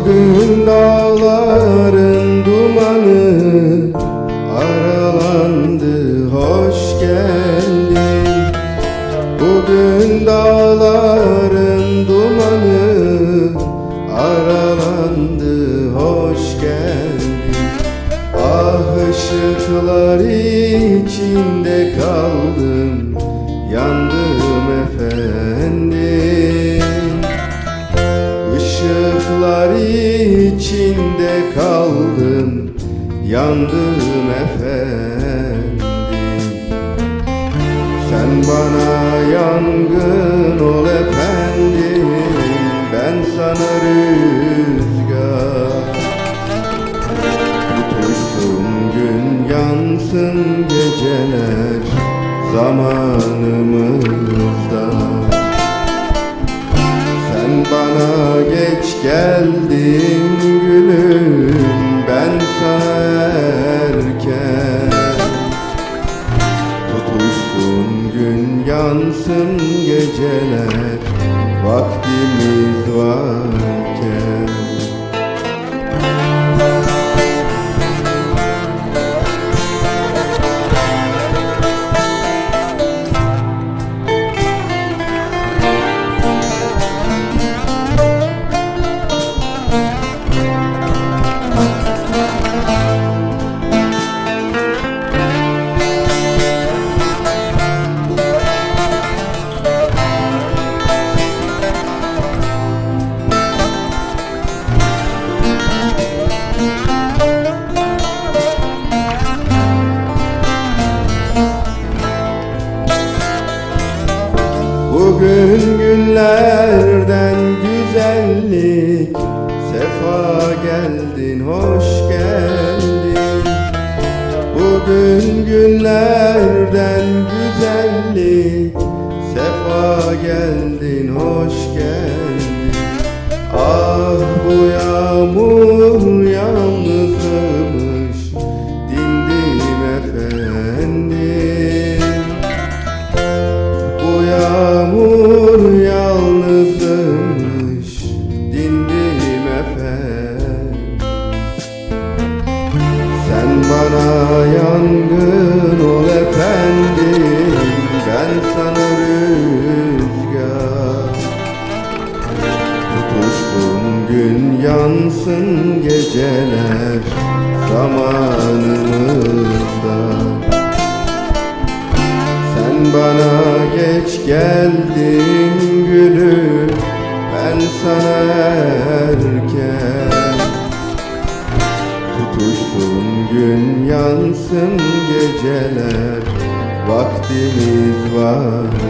Bugün dağların dumanı aralandı hoş geldin. Bugün dağların dumanı aralandı hoş geldin. Ah ışıklar içinde kal. İçinde kaldım Yandım efendim. Sen bana yangın ol efendim Ben sana rüzgar. Tutuştum gün yansın geceler Zamanımızda gün yansın geceler Vaktimiz varken Bugün günlerden güzellik. Sefa geldin, hoş geldin. Bugün günlerden güzellik. Sefa geldin, hoş geldin bana yangın ol efendim. Ben sana rüzgar. Tutuştum gün yansın geceler Zamanımızda. Sen bana geç geldin gülüm Ben sana erken Tutuştun gün yansın geceler Vaktimiz varken